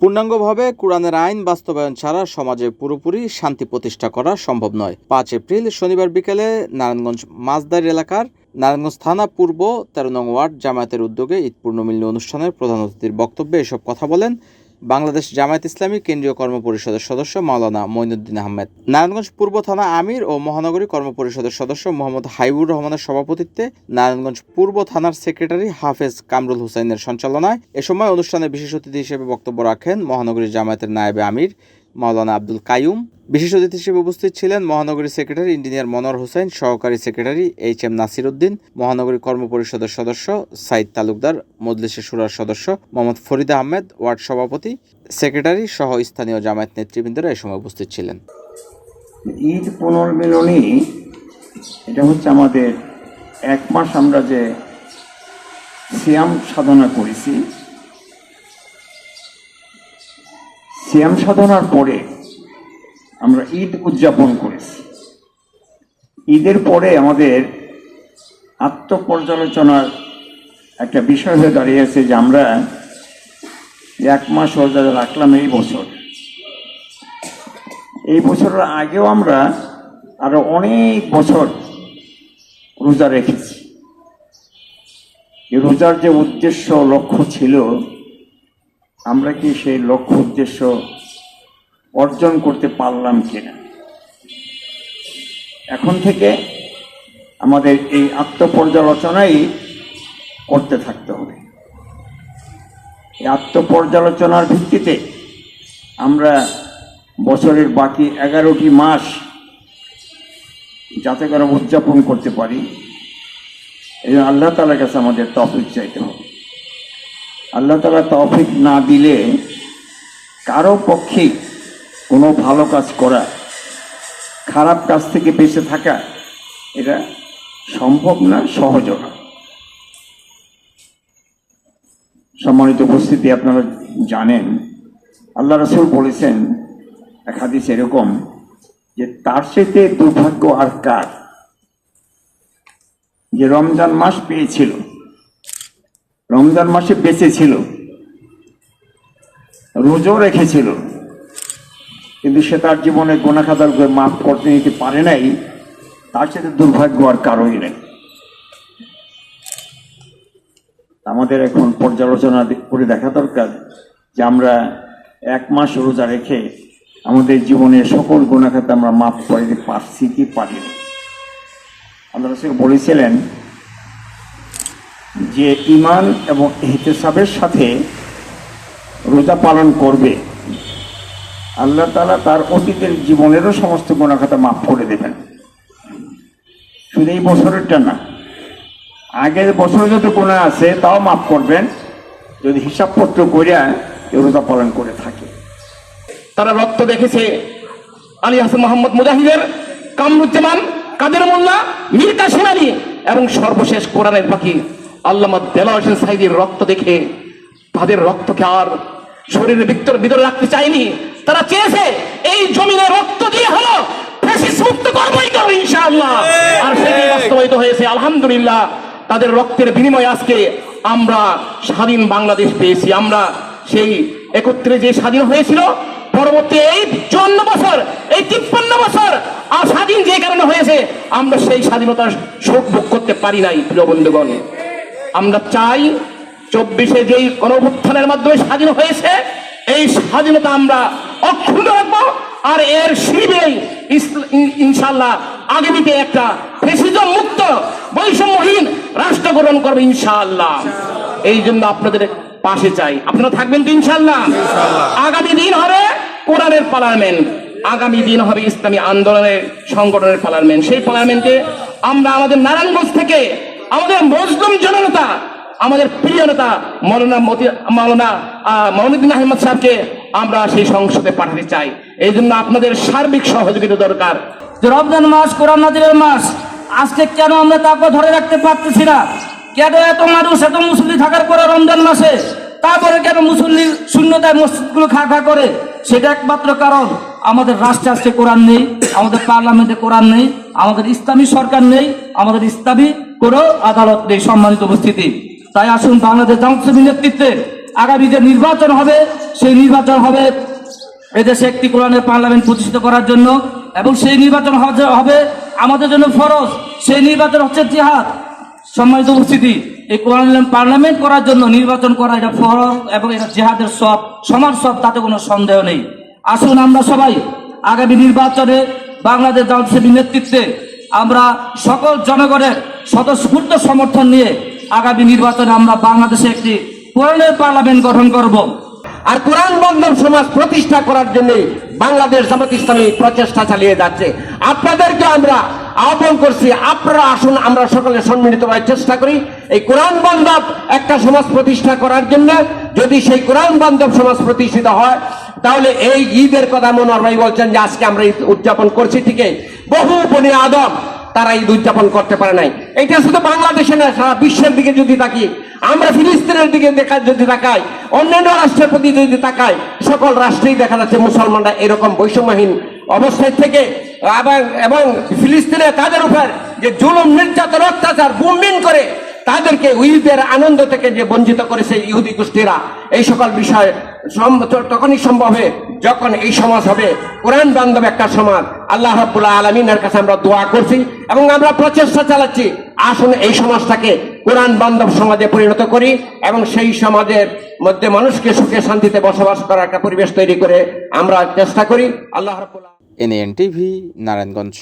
পূর্ণাঙ্গভাবে কোরআনের আইন বাস্তবায়ন ছাড়া সমাজে পুরোপুরি শান্তি প্রতিষ্ঠা করা সম্ভব নয়। পাঁচ এপ্রিল শনিবার বিকেলে নারায়ণগঞ্জ মাঝদার এলাকার নারায়ণগঞ্জ থানা পূর্ব তেরো নং ওয়ার্ড জামায়াতের উদ্যোগে ঈদ পূর্ণমিলনী অনুষ্ঠানের প্রধান অতিথির বক্তব্যে এসব কথা বলেন বাংলাদেশ জামায়াত ইসলামী কেন্দ্রীয় কর্মপরিষদের সদস্য মাওলানা মঈনুদ্দিন আহমেদ। নারায়ণগঞ্জ পূর্ব থানা আমির ও মহানগরী কর্মপরিষদের সদস্য মোহাম্মদ হাইবুর রহমানের সভাপতিত্বে নারায়ণগঞ্জ পূর্ব থানার সেক্রেটারি হাফেজ কামরুল হুসাইনের সঞ্চালনায় এ সময় অনুষ্ঠানে বিশেষ অতিথি হিসেবে বক্তব্য রাখেন মহানগরী জামায়াতের নায়েবে আমির। মাওলানা আব্দুল কাইয়ুম। বিশেষ অতিথি হিসেবে উপস্থিত ছিলেন মহানগরী সেক্রেটারি ইঞ্জিনিয়ার মনোয়ার হোসেন, সহকারী secretary H M Nasir Uddin মহানগরী কর্মপরিষদের সদস্য সাইদ তালুকদার মজলিসে সুরার সদস্য মোহাম্মদ ফরিদ আহমেদ, ওয়ার্ড সভাপতি, সেক্রেটারি সহ স্থানীয় জামায়াত নেতৃবৃন্দরা এই সময় উপস্থিত ছিলেন। ঈদ পুনর্মিলনী, এটা হচ্ছে আমাদের এক মাস আমরা যে সিয়াম সাধনা করেছি সিয়াম সাধনার পরে আমরা ঈদ উদযাপন করেছি ঈদের পরে আমাদের আত্মপর্যালোচনার একটা বিষয় হয়ে দাঁড়িয়েছে যে আমরা এক মাস রোজা রাখলাম এই বছর। এই বছরের আগেও আমরা আরও অনেক বছর রোজা রেখেছি। রোজার যে উদ্দেশ্য লক্ষ্য ছিল আমরা কি সেই লক্ষ্য উদ্দেশ্য অর্জন করতে পারলাম কিনা? এখন থেকে আমাদের এই আত্মপর্যালোচনাই করতে থাকতে হবে। এই আত্মপর্যালোচনার ভিত্তিতে আমরা বছরের বাকি এগারোটি মাস যাতে করে উদযাপন করতে পারি। এই আল্লাহ তালার কাছে আমাদের তফিক চাইতে হবে। আল্লাহ তালা তফিক না দিলে কারও পক্ষে কোনো ভালো কাজ করা, খারাপ কাজ থেকে বেঁচে থাকা, এটা সম্ভব না, সহজ না। সম্মানিত উপস্থিতি আপনারা জানেন, আল্লাহ রসুল বলেছেন, এক হাদিস এরকম যে তার সাথে দুর্ভাগ্য আর কার? যে রমজান মাস পেয়েছিল রমজান মাসে বেঁচে ছিল। রোজও রেখেছিল। কিন্তু সে তার জীবনে গোনাখাতার মাফ করতে নিতে পারে নাই। তার সাথে দুর্ভাগ্য আর কারোই নেই। আমাদের এখন পর্যালোচনা করে দেখা দরকার যে আমরা এক মাস রোজা রেখে আমাদের জীবনে সকল গুণাখাতে আমরা মাফ করে দিতে পারছি কি পারিনি। আল্লাহ বলেছিলেন যে ইমান এবং এহতেসাবের সাথে রোজা পালন করবে, আল্লাহ তালা তার অতীতের জীবনেরও সমস্ত গুণাখাতা মাফ করে দেবেন। শুধু এই বছরেরটা না, আগের বছরে যত গুণা আছে তাও মাফ করবেন, যদি হিসাবপত্র করিয়া রোজা পালন করে থাকে। তারা রক্ত দেখেছে আলী হাসান মোহাম্মদ মুজাহিদের, কামরুজ্জামান, কাদের মোল্লা মীর কাসিম আলী এবং সর্বশেষ কোরআনের পাখি আল্লামা দেলাওয়ার হোসেন সাইদির রক্ত দেখে তাদের রক্তকে আর শরীরের ভিতর ভিতরে রাখতে চায়নি। তারা চেয়েছে এই জমিনে রক্ত দিয়ে হলো মুক্ত কর্মই করো ইনশাআল্লাহ। আর সেটি বাস্তবায়িত হয়েছে আলহামদুলিল্লাহ তাদের রক্তের বিনিময়ে আজকে আমরা স্বাধীন বাংলাদেশ পেয়েছি। আমরা সেই একত্রে যে স্বাধীন হয়েছিল পরবর্তী এই চুয়ান্ন বছর এই তিপ্পান্ন বছর আর স্বাধীন যে কারণে হয়েছে আমরা সেই স্বাধীনতার শোক ভোগ করতে পারি নাই প্রিয় বন্ধুগণ। আমরা চাই চব্বিশে যেই গণভুত্থানের মাধ্যমে স্বাধীন হয়েছে এই স্বাধীনতা আমরা অক্ষুণ্ণ রাখব। আর এর শিবিরেই ইন- ইনশাল্লাহ আগামীতে একটা ফেসিজম মুক্ত বৈষম্যহীন রাষ্ট্র গ্রহণ করবে ইনশাআল্লাহ। এই জন্য আপনাদের পাশে চাই। আপনারা থাকবেন তো ইনশাআল্লাহ। আগামী দিন হবে কোরআনের পার্লামেন্ট। আগামী দিন হবে ইসলামী আন্দোলনের সংগঠনের পার্লামেন্ট। সেই পার্লামেন্টে আমরা আমাদের নারায়ণগঞ্জ থেকে আমাদের মজলুম জনতা আমাদের প্রিয় নেতা মৌলানা মতি, মৌলানা মৌনুদ্দিন আহমদ সাহেবকে আমরা সেই সংসদে পাঠাতে চাই। এই জন্য আপনাদের সার্বিক সহযোগিতা দরকার। যে রমজান মাস, কোরআন নাজিরের মাস, আজকে কেন আমরা তাকে ধরে রাখতে পারতেছি না? কেন এত মানুষ, এত মুসল্লি থাকার পরে রমজান মাসে তারপরে কেন মুসল্লি শূন্যতায় মসজিদগুলো খা খা করে? সেটা একমাত্র কারণ আমাদের রাষ্ট্রে আজকে কোরআন নেই, আমাদের পার্লামেন্টে কোরআন নেই আমাদের ইসলামী সরকার নেই, আমাদের ইসলামী কোনো আদালত নেই, সম্মানিত উপস্থিতি। তাই আসুন বাংলাদেশ ইসলামীর নেতৃত্বে আগামী যে নির্বাচন হবে, সেই নির্বাচন হবে এদেশে একটি কোরআনের পার্লামেন্ট প্রতিষ্ঠিত করার জন্য এবং সেই নির্বাচন হবে আমাদের জন্য ফরজ। সেই নির্বাচন হচ্ছে জিহাদ। সম্মানিত উপস্থিতি, এই কোরআন পার্লামেন্ট করার জন্য নির্বাচন করা এটা ফরজ এবং এটা জেহাদের সব সমান সব, তাতে কোনো সন্দেহ নেই। আসুন আমরা সবাই আগামী নির্বাচনে বাংলাদেশ জামাতসেবী নেতৃত্বে আমরা সকল জনগণের স্বতঃস্ফূর্ত সমর্থন নিয়ে আগামী নির্বাচনে আমরা বাংলাদেশে একটি কোরআনের পার্লামেন্ট গঠন করব। আর কোরআন বন্ধন সমাজ প্রতিষ্ঠা করার জন্য বাংলাদেশ জামাত ইসলামী প্রচেষ্টা চালিয়ে যাচ্ছে। আপনাদেরকে আমরা আহ্বান করছি, আপনারা আসুন, আমরা সকলে সম্মিলিত হওয়ার চেষ্টা করি। এই কোরআন বান্ধব একটা সমাজ প্রতিষ্ঠা করার জন্য যদি সেই কোরআন বান্ধব সমাজ প্রতিষ্ঠিত হয় তাহলে এই ঈদের কথা মনোয়ার ভাই বলছেন যে আজকে আমরা ঈদ উদযাপন করছি ঠিকই। বহু বনি আদম তারা ঈদ উদযাপন করতে পারে নাই। এটা শুধু বাংলাদেশে না, সারা বিশ্বের দিকে যদি তাকি আমরা ফিলিস্তিনের দিকে দেখা যদি তাকাই, অন্যান্য রাষ্ট্রের প্রতি যদি তাকাই, সকল রাষ্ট্রেই দেখা যাচ্ছে মুসলমানরা এরকম বৈষম্যহীন অবস্থায় থেকে, এবং এবং ফিলিস্তিনে তাদের উপর যে জুলুম, নির্যাতন, অত্যাচার বুমবিন করে তাদেরকে ঈদের আনন্দ থেকে যে বঞ্চিত করেছে ইহুদি গোষ্ঠীরা, এই সকল বিষয় তখনই সম্ভব হবে যখন এই সমাজ হবে। কোরআন বান্ধব একটা সমাজ। আল্লাহ রাব্বুল আলমিনের কাছে আমরা দোয়া করছি এবং আমরা প্রচেষ্টা চালাচ্ছি, আসুন এই সমাজটাকে কোরআন বান্ধব সমাজে পরিণত করি এবং সেই সমাজের মধ্যে মানুষকে সুখে শান্তিতে বসবাস করার একটা পরিবেশ তৈরি করে আমরা চেষ্টা করি। আল্লাহ রাব্বুল আলামিন এনএন টিভি নারায়ণগঞ্জ।